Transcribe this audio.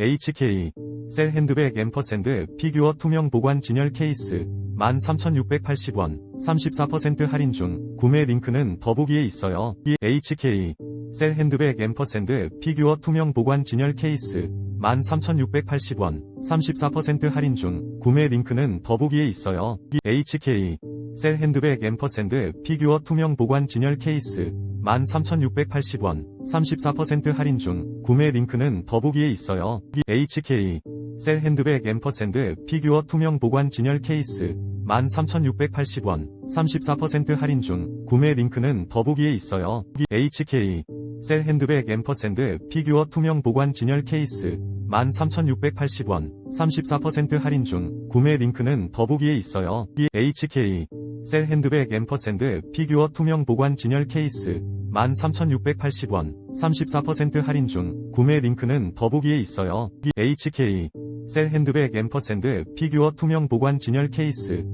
HK 셀 핸드백 앰퍼샌드 피규어 투명 보관 진열 케이스 13,680원 34% 할인 중 구매 링크는 더보기에 있어요. HK 셀 핸드백 앰퍼샌드 피규어 투명 보관 진열 케이스 13,680원 34% 할인 중 구매 링크는 더보기에 있어요. HK 셀 핸드백 앰퍼샌드 피규어 투명 보관 진열 케이스 13,680원 34% 할인 중 구매 링크는 더보기에 있어요. HK 셀 핸드백 앰퍼샌드 피규어 투명 보관 진열 케이스 13,680원 34% 할인 중 구매 링크는 더보기에 있어요. HK 셀 핸드백 앰퍼샌드 피규어 투명 보관 진열 케이스 13,680원 34% 할인 중 구매 링크는 더보기에 있어요. HK 셀 핸드백 앰퍼샌드 피규어 투명 보관 진열 케이스 13,680원 34% 할인 중 구매 링크는 더보기에 있어요. HK 셀 핸드백 앰퍼샌드 피규어 투명 보관 진열 케이스